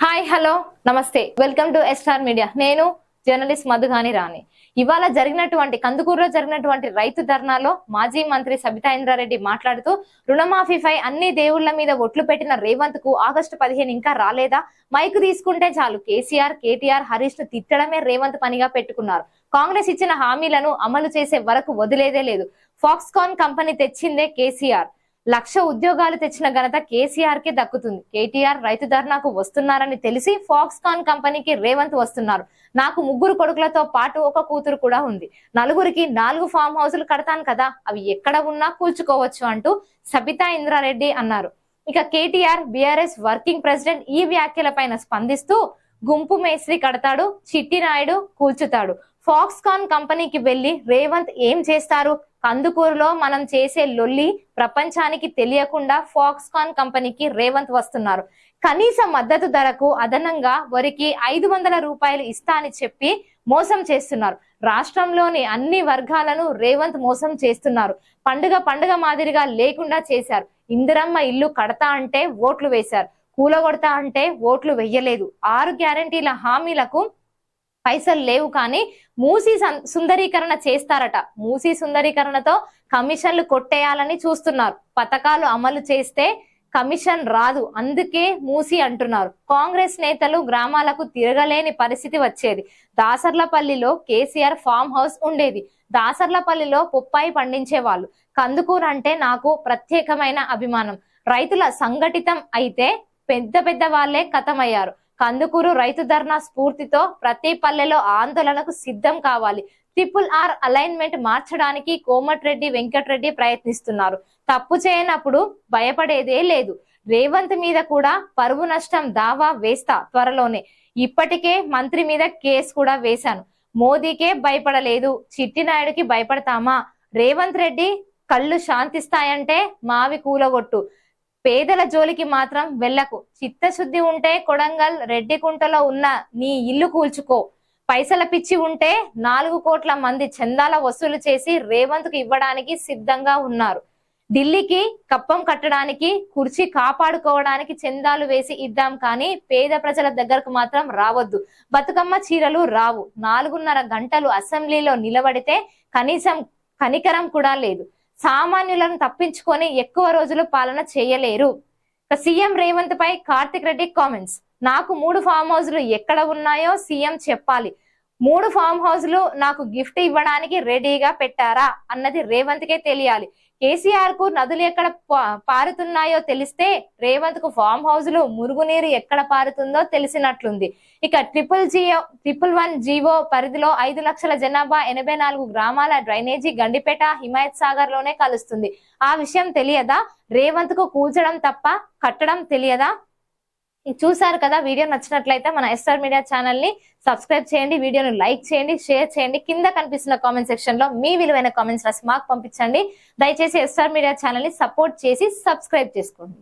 Hi hello namaste welcome to ఎస్టార్ media నేను journalist Madhugani Rani. ఇవాళ జరిగినటువంటి కందుకూరులో జరిగినటువంటి రైతు ధర్నాలో మాజీ మంత్రి సబితా ఇంద్రారెడ్డి మాట్లాడుతూ రుణమాఫీపై అన్ని దేవుళ్ళ మీద ఒట్లు పెట్టిన రేవంత్కు ఆగస్టు పదిహేను ఇంకా రాలేదా? మైకు తీసుకుంటే చాలు. కేసీఆర్ కేటీఆర్ హరీష్ను తిట్టడమే రేవంత్ పనిగా పెట్టుకున్నారు. కాంగ్రెస్ ఇచ్చిన హామీలను అమలు చేసే వరకు వదిలేదే లేదు. ఫాక్స్కాన్ కంపెనీ తెచ్చిందే కేసీఆర్. లక్ష ఉద్యోగాలు తెచ్చిన ఘనత కేసీఆర్కి దక్కుతుంది. కేటీఆర్ రైతు ధర్నాకు వస్తున్నారని తెలిసి ఫాక్స్కాన్ కంపెనీకి రేవంత్ వస్తున్నారు. నాకు ముగ్గురు కొడుకులతో పాటు ఒక కూతురు కూడా ఉంది. నలుగురికి నాలుగు ఫామ్ హౌసులు కడతాను కదా అవి ఎక్కడ ఉన్నా కూల్చుకోవచ్చు అంటూ సబితా ఇంద్రారెడ్డి అన్నారు. ఇక కేటీఆర్ బీఆర్ఎస్ వర్కింగ్ ప్రెసిడెంట్ ఈ వ్యాఖ్యలపైన స్పందిస్తూ గుంపు మేస్త్రి కడతాడు చిట్టి నాయుడు కూల్చుతాడు. ఫాక్స్కాన్ కంపెనీకి వెళ్ళి రేవంత్ ఏం చేస్తారు? కందుకూరులో మనం చేసే లొల్లి ప్రపంచానికి తెలియకుండా ఫాక్స్కాన్ కంపెనీకి రేవంత్ వస్తున్నారు. కనీస మద్దతు ధరకు అదనంగా వరికి ఐదు వందల రూపాయలు ఇస్తా అని చెప్పి మోసం చేస్తున్నారు. రాష్ట్రంలోని అన్ని వర్గాలను రేవంత్ మోసం చేస్తున్నారు. పండుగ పండుగ మాదిరిగా లేకుండా చేశారు. ఇందిరమ్మ ఇల్లు కడతా అంటే ఓట్లు వేశారు. కూలగొడతా అంటే ఓట్లు వెయ్యలేదు ఆరు గ్యారంటీల హామీలకు పైసలు లేవు కానీ మూసీ సుందరీకరణ చేస్తారట. మూసీ సుందరీకరణతో కమిషన్లు కొట్టేయాలని చూస్తున్నారు. పథకాలు అమలు చేస్తే కమిషన్ రాదు. అందుకే మూసి అంటున్నారు. కాంగ్రెస్ నేతలు గ్రామాలకు తిరగలేని పరిస్థితి వచ్చేది. దాసర్లపల్లిలో కేసీఆర్ ఫామ్ హౌస్ ఉండేది. దాసర్లపల్లిలో పొప్పాయి పండించేవాళ్ళు. కందుకూరు అంటే నాకు ప్రత్యేకమైన అభిమానం. రైతుల సంఘటితం అయితే పెద్ద పెద్ద వాళ్ళే కథమయ్యారు. కందుకూరు రైతు ధర్నా స్ఫూర్తితో ప్రతి పల్లెలో ఆందోళనకు సిద్ధం కావాలి. ట్రిపుల్ ఆర్ అలైన్మెంట్ మార్చడానికి కోమటిరెడ్డి వెంకటరెడ్డి ప్రయత్నిస్తున్నారు. తప్పు చేయనప్పుడు భయపడేదే లేదు. రేవంత్ మీద కూడా పరువు నష్టం దావా వేస్తా త్వరలోనే. ఇప్పటికే మంత్రి మీద కేసు కూడా వేశాను. మోదీకే భయపడలేదు. చిట్టినాయుడికి భయపడతామా? రేవంత్ రెడ్డి కళ్ళు శాంతిస్తాయంటే మావి కూలగొట్టు. పేదల జోలికి మాత్రం వెళ్ళకు. చిత్తశుద్ధి ఉంటే కొడంగల్ రెడ్డికుంటలో ఉన్న నీ ఇల్లు కూల్చుకో. పైసల పిచ్చి ఉంటే నాలుగు కోట్ల మంది చందాల వసూలు చేసి రేవంత్కు ఇవ్వడానికి సిద్ధంగా ఉన్నారు. ఢిల్లీకి కప్పం కట్టడానికి కుర్చీ కాపాడుకోవడానికి చందాలు వేసి ఇద్దాం కానీ పేద ప్రజల దగ్గరకు మాత్రం రావద్దు. బతుకమ్మ చీరలు రావు. నాలుగున్నర గంటలు అసెంబ్లీలో నిలబడితే కనీసం కనికరం కూడా లేదు. సామాన్యులను తప్పించుకొని ఎక్కువ రోజులు పాలన చేయలేరు. సీఎం రేవంత్ పై కార్తిక్ రెడ్డి కామెంట్స్ నాకు మూడు ఫామ్ హౌస్లు ఎక్కడ ఉన్నాయో సీఎం చెప్పాలి. మూడు ఫామ్ హౌస్లు నాకు గిఫ్ట్ ఇవ్వడానికి రెడీగా పెట్టారా అన్నది రేవంత్ కే తెలియాలి. కేసీఆర్కు నదులు ఎక్కడ పారుతున్నాయో తెలిస్తే రేవంత్కు ఫామ్ హౌస్లో మురుగునీరు ఎక్కడ పారుతుందో తెలిసినట్లుంది. ఇక triple GO triple one GO పరిధిలో ఐదు లక్షల జనాభా ఎనభై నాలుగు గ్రామాల డ్రైనేజీ గండిపేట హిమాయత్ సాగర్లోనే కలుస్తుంది. ఆ విషయం తెలియదా? రేవంత్కు కూల్చడం తప్ప కట్టడం తెలియదా? చూసారు కదా వీడియో నచ్చినట్లయితే మన ఎస్ఆర్ మీడియా ఛానల్ని సబ్స్క్రైబ్ చేయండి వీడియోను లైక్ చేయండి షేర్ చేయండి. కింద కనిపిస్తున్న కామెంట్ సెక్షన్లో మీ విలువైన కామెంట్స్ రాసి మాకు పంపించండి. దయచేసి ఎస్ఆర్ మీడియా ఛానల్ని సపోర్ట్ చేసి సబ్స్క్రైబ్ చేసుకోండి.